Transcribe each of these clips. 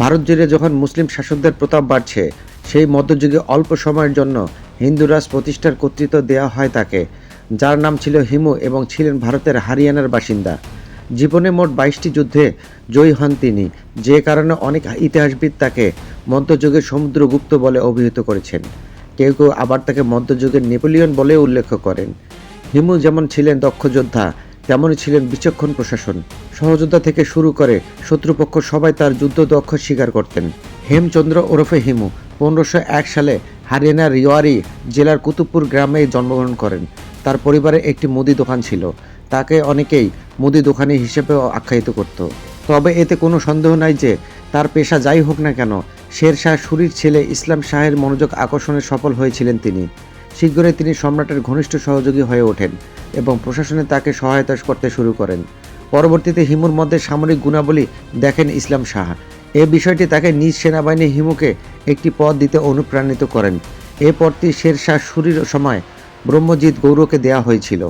ভারত জুড়ে যখন মুসলিম শাসকদের প্রতাপ বাড়ছে, সেই মধ্যযুগে অল্প সময়ের জন্য হিন্দু রাজ প্রতিষ্ঠার কর্তৃত্ব দেওয়া হয় তাকে, যার নাম ছিল হিমু এবং ছিলেন ভারতের হারিয়ানার বাসিন্দা। জীবনে মোট বাইশটি যুদ্ধে জয়ী হন তিনি, যে কারণে অনেক ইতিহাসবিদ তাকে মধ্যযুগের সমুদ্রগুপ্ত বলে অভিহিত করেছেন। কেউ কেউ আবার তাকে মধ্যযুগের নেপোলিয়ন বলে উল্লেখ করেন। হিমু যেমন ছিলেন দক্ষ যোদ্ধা তেমনই ছিলেন বিচক্ষণ প্রশাসন। সহযোদ্ধা থেকে শুরু করে শত্রুপক্ষ সবাই তার যুদ্ধ দক্ষ স্বীকার করতেন। হেমচন্দ্র ওরফে হিমু পনেরোশো এক সালে হারিয়ানার রিওয়ারি জেলার কুতুবপুর গ্রামে জন্মগ্রহণ করেন। তার পরিবারে একটি মুদি দোকান ছিল। তাকে অনেকেই মুদি দোকানি হিসেবেও আখ্যায়িত করত। তবে এতে কোনো সন্দেহ নাই যে তার পেশা যাই হোক না কেন শের শাহ সুরির ছেলে ইসলাম শাহের মনোযোগ আকর্ষণে সফল হয়েছিলেন তিনি। শীঘ্রই তিনি সম্রাটের ঘনিষ্ঠ সহযোগী হয়ে ওঠেন এবং প্রশাসনে তাকে সহায়তা করতে শুরু করেন। পরবর্তীতে হিমুর মধ্যে সামরিক গুণাবলী দেখেন ইসলাম শাহ এ বিষয়টি তাকে নিজ সেনাবাহিনী হিমুকে একটি পদ দিতে অনুপ্রাণিত করেন। এ পদটি শের শাহ সুরির সময় ব্রহ্মজিৎ গৌরকে দেয়া হয়েছিল।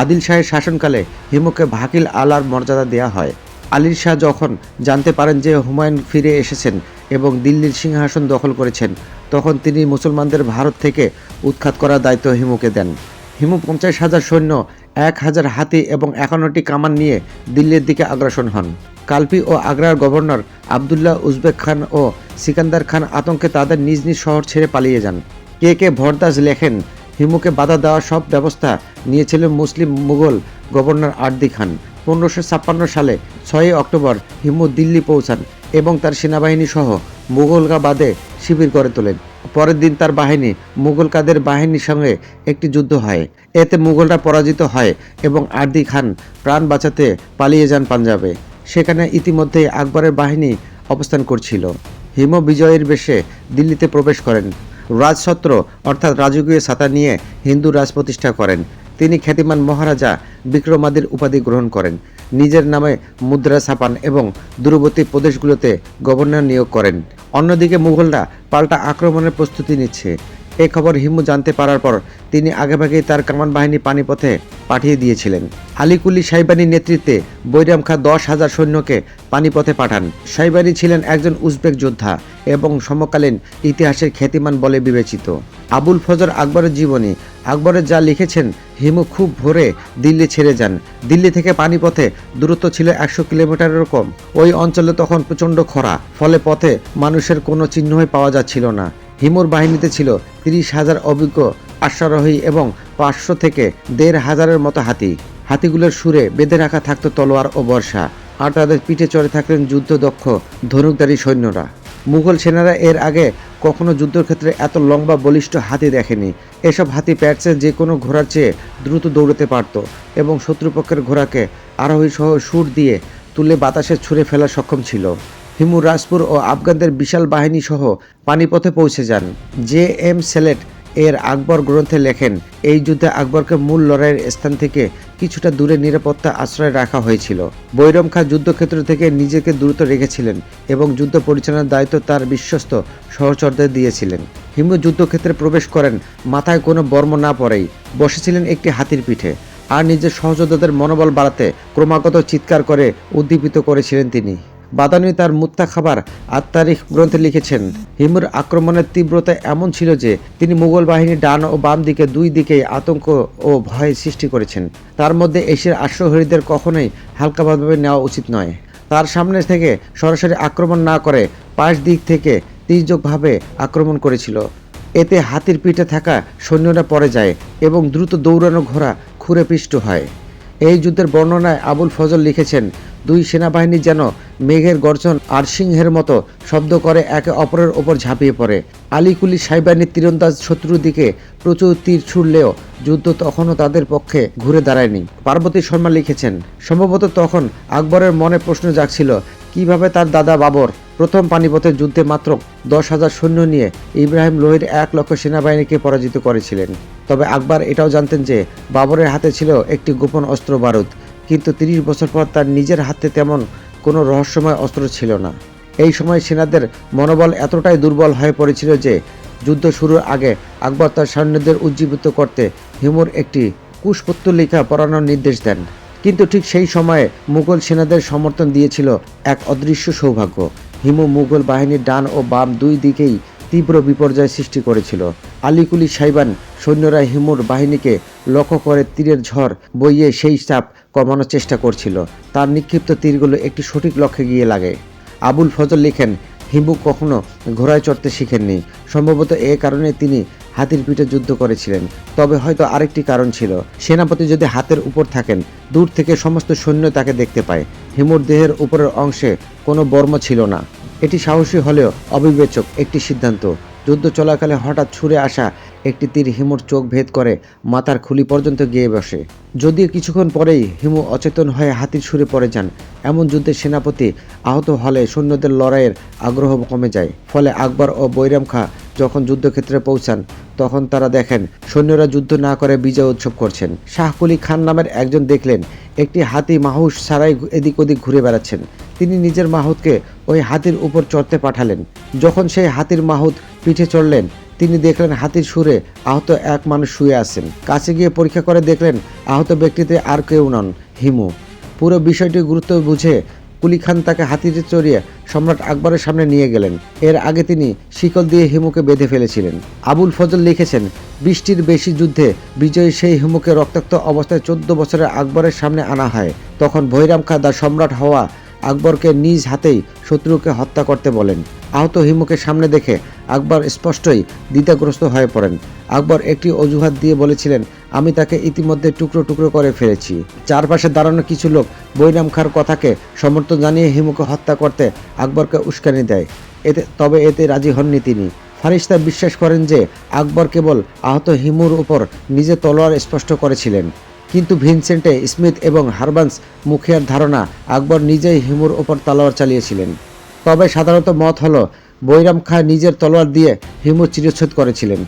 আদিল শাহের শাসনকালে হিমুকে ভাকিল আলার মর্যাদা দেয়া হয়। আলির শাহ যখন জানতে পারেন যে হুমায়ুন ফিরে এসেছেন এবং দিল্লির সিংহাসন দখল করেছেন, তখন তিনি মুসলমানদের ভারত থেকে উৎখাত করার দায়িত্ব হিমুকে দেন। হিমু পঞ্চাশ হাজার সৈন্য, এক হাজার হাতি এবং একান্নটি কামান নিয়ে দিল্লির দিকে অগ্রসর হন। কালপি ও আগ্রার গভর্নর আবদুল্লাহ উজবেক খান ও সিকান্দার খান আতঙ্কে তাদের নিজ নিজ শহর ছেড়ে পালিয়ে যান। কে কে ভরদাস লেখেন হিমুকে বাধা দেওয়ার সব ব্যবস্থা নিয়েছিলেন মুসলিম মুঘল গভর্নর আর্দি খান। পনেরোশো ছাপ্পান্ন সালে ছয়ই অক্টোবর হিমু দিল্লি পৌঁছান এবং তার সেনাবাহিনী সহ মুঘলকা বাদে শিবির গড়ে তোলেন। পরের দিন তার বাহিনী মুঘল কাদের বাহিনীর সঙ্গে একটি যুদ্ধ হয়। এতে মুঘলরা পরাজিত হয় এবং আর্দি খান প্রাণ বাঁচাতে পালিয়ে যান পাঞ্জাবে। সেখানে ইতিমধ্যেই আকবরের বাহিনী অবস্থান করছিল। হিম বিজয়ের বেশে দিল্লিতে প্রবেশ করেন। রাজছত্র অর্থাৎ রাজকীয় ছাতা নিয়ে হিন্দু রাজ প্রতিষ্ঠা করেন। তিনি খ্যাতিমান মহারাজা বিক্রমাদির উপাধি গ্রহণ করেন। নিজের নামে মুদ্রা ছাপান এবং দূরবর্তী প্রদেশগুলোতে গভর্নর নিয়োগ করেন। অন্যদিকে মুঘলরা পাল্টা আক্রমণের প্রস্তুতি নিচ্ছে। এ খবর হিমু জানতে পারার পর তিনি আগেভাগেই তার কামান বাহিনী পানিপথে পাঠিয়ে দিয়েছিলেন। আলিকুলি সাইবানির নেতৃত্বে বৈরাম খা দশ হাজার সৈন্যকে পানিপথে পাঠান। সাইবানি ছিলেন একজন উজবেক যোদ্ধা এবং সমকালীন ইতিহাসের খ্যাতিমান বলে বিবেচিত। আবুল ফজর আকবরের জীবনী আকবরের যা লিখেছেন, হিমু খুব ভোরে দিল্লি ছেড়ে যান। দিল্লি থেকে পানিপথে দূরত্ব ছিল একশো কিলোমিটারের কম। ওই অঞ্চলে তখন প্রচণ্ড খরা, ফলে পথে মানুষের কোনো চিহ্নই পাওয়া যাচ্ছিল না। হিমুর বাহিনীতে ছিল তিরিশ হাজার অভিজ্ঞ আশ্বারোহী এবং পাঁচশো থেকে দেড় হাজারের মতো হাতি। হাতিগুলোর সুরে বেঁধে রাখা থাকতো তলোয়ার ও বর্ষা, আর তাদের পিঠে চড়ে থাকলেন যুদ্ধদক্ষ ধনুকধারী সৈন্যরা। মুঘল সেনারা এর আগে কখনো যুদ্ধক্ষেত্রে এত লম্বা বলিষ্ঠ হাতি দেখেনি। এসব হাতি প্যাটসে যে কোনো ঘোড়ার চেয়ে দ্রুত দৌড়তে পারত এবং শত্রুপক্ষের ঘোড়াকে আরোহী সহ সুর দিয়ে তুলে বাতাসে ছুঁড়ে ফেলা সক্ষম ছিল। হিমু রাজপুর ও আফগানদের বিশাল বাহিনী সহ পানিপথে পৌঁছে যান। জে এম সেলেট এর আকবর গ্রন্থে লেখেন, এই যুদ্ধে আকবরকে মূল লড়াইয়ের স্থান থেকে কিছুটা দূরে নিরাপত্তা আশ্রয় রাখা হয়েছিল। বৈরম খাঁ যুদ্ধক্ষেত্র থেকে নিজেকে দ্রুত রেখেছিলেন এবং যুদ্ধ পরিচালনার দায়িত্ব তার বিশ্বস্ত সহচরদের দিয়েছিলেন। হিমু যুদ্ধক্ষেত্রে প্রবেশ করেন, মাথায় কোনো বর্ম না পরেই বসেছিলেন একটি হাতির পিঠে। আর নিজের সহযোদ্ধাদের মনোবল বাড়াতে ক্রমাগত চিৎকার করে উদ্দীপিত করেছিলেন তিনি। বাদানি তার মুত্তা খাবার আত্মারিখ গ্রন্থে লিখেছেন। হিমুর আক্রমণের তীব্রতা এমন ছিল যে তিনি মুঘল বাহিনী ডান ও বাম দিকে দুই দিকেই আতঙ্ক ও ভয় সৃষ্টি করেছেন। তার মধ্যে এশিয়ার আশ্রয়হীদের কখনোই হালকাভাবে নেওয়া উচিত নয়। তার সামনে থেকে সরাসরি আক্রমণ না করে পাশ দিক থেকে তীর্যকভাবে আক্রমণ করেছিল। এতে হাতির পিঠে থাকা সৈন্যরা পড়ে যায় এবং দ্রুত দৌড়ানো ঘোড়া খুঁড়ে পিষ্ট হয়। এই যুদ্ধের বর্ণনায় আবুল ফজল লিখেছেন দুই সেনাবাহিনী যেন মেঘের গর্জন আর সিংহের মতো শব্দ করে একে অপরের ওপর ঝাঁপিয়ে পড়ে। আলিকুলি সাইবানির তীরন্দাজ শত্রুর দিকে প্রচুর তীর ছুড়লেও যুদ্ধ তখনও তাদের পক্ষে ঘুরে দাঁড়ায়নি। পার্বতী শর্মা লিখেছেন, সম্ভবত তখন আকবরের মনে প্রশ্ন জাগছিল, কীভাবে তার দাদা বাবর প্রথম পানিপথের যুদ্ধে মাত্র দশ হাজার সৈন্য নিয়ে ইব্রাহিম লোহির এক লক্ষ সেনাবাহিনীকে পরাজিত করেছিলেন। তবে আকবর এটাও জানতেন যে, বাবরের হাতে ছিল একটি গোপন অস্ত্র বারুদ। কিন্তু তিরিশ বছর পর তার নিজের হাতে তেমন কোনো রহস্যময় অস্ত্র ছিল না। এই সময় সেনাদের মনোবল এতটাই দুর্বল হয়ে পড়েছিল যে যুদ্ধ শুরুর আগে আকবর তার সৈন্যদের উজ্জীবিত করতে হিমুর একটি কুশপত্তলিকা পড়ানোর নির্দেশ দেন। কিন্তু ঠিক সেই সময়ে মুঘল সেনাদের সমর্থন দিয়েছিল এক অদৃশ্য সৌভাগ্য। হিমু মুঘল বাহিনীর ডান ও বাম দুই দিকেই তীব্র বিপর্যয় সৃষ্টি করেছিল। আলিকুলি সাইবান সৈন্যরা হিমুর বাহিনীকে লক্ষ্য করে তীরের ঝড় বইয়ে সেই চাপ কমানোর চেষ্টা করছিল। তার নিক্ষিপ্ত তীরগুলো একটি সঠিক লক্ষ্যে গিয়ে লাগে। আবুল ফজল লিখেন হিমু কখনো ঘোড়ায় চড়তে শিখেননি। সম্ভবত এ কারণে তিনি হাতির পিঠে যুদ্ধ করেছিলেন। তবে হয়তো আরেকটি কারণ ছিল। সেনাপতি যদি হাতের উপর থাকেন, দূর থেকে সমস্ত সৈন্য তাকে দেখতে পায়। হিমুর দেহের উপরের অংশে কোনো বর্ম ছিল না। এটি সাহসী হলেও অবিবেচক একটি সিদ্ধান্ত। যুদ্ধ চলাকালে হঠাৎ ছুড়ে আসা একটি তীর হিমুর চোখ ভেদ করে মাথার খুলি পর্যন্ত গিয়ে বসে। যদিও কিছুক্ষণ পরেই হিমু অচেতন হয়ে হাতির সুরে পড়ে যান। এমন যুদ্ধে সেনাপতি আহত হলে সৈন্যদের লড়াইয়ের আগ্রহ কমে যায়। ফলে আকবর ও বৈরাম খাঁ যখন যুদ্ধক্ষেত্রে পৌঁছান, তখন তারা দেখেন সৈন্যরা যুদ্ধ না করে বিজয় উৎসব করছেন। শাহকুলি খান নামের একজন দেখলেন, একটি হাতি মাহুস ছাড়াই এদিক ওদিক ঘুরে বেড়াচ্ছেন। তিনি নিজের মাহুতকে ওই হাতির উপর চড়তে পাঠালেন। যখন সেই হাতির মাহুত পিঠে চড়লেন তিনি দেখলেন হাতির সুরে আহত এক মানুষ শুয়ে আছেন। কাছে গিয়ে পরীক্ষা করে দেখলেন আহত ব্যক্তিতে আর কেউ নন, হিমু। পুরো বিষয়টি গুরুত্ব বুঝে কুলি খান তাকে হাতিতে চড়িয়ে সম্রাট আকবরের সামনে নিয়ে গেলেন। এর আগে তিনি শিকল দিয়ে হিমুকে বেঁধে ফেলেছিলেন। আবুল ফজল লিখেছেন, বৃষ্টির বেশি যুদ্ধে বিজয়ী সেই হিমুকে রক্তাক্ত অবস্থায় চোদ্দ বছরের আকবরের সামনে আনা হয়। তখন ভৈরাম খা দা সম্রাট হওয়া আকবরকে নিজ হাতেই শত্রুকে হত্যা করতে বলেন। আহত হিমুকে সামনে দেখে আকবর স্পষ্টই দ্বিধাগ্রস্ত হয়ে পড়েন। আকবর একটি অজুহাত দিয়ে বলেছিলেন, আমি তাকে ইতিমধ্যে টুকরো টুকরো করে ফেলেছি। চারপাশে দাঁড়ানো কিছু লোক বৈরাম খার কথাকে সমর্থন জানিয়ে হিমুকে হত্যা করতে আকবরকে উস্কানি দেয়। এতে, তবে এতে রাজি হননি তিনি। ফারিস্তা বিশ্বাস করেন যে, আকবর কেবল আহত হিমুর উপর নিজে তলোয়ার স্পষ্ট করেছিলেন। কিন্তু ভিনসেন্টে স্মিথ এবং হারবান্স মুখিয়ার ধারণা, আকবর নিজেই হিমুর ওপর তলোয়ার চালিয়েছিলেন। তবে সাধারণত মত হল, বৈরাম খাঁ নিজের তলোয়ার দিয়ে হিমুর চিরচ্ছেদ করেছিলেন।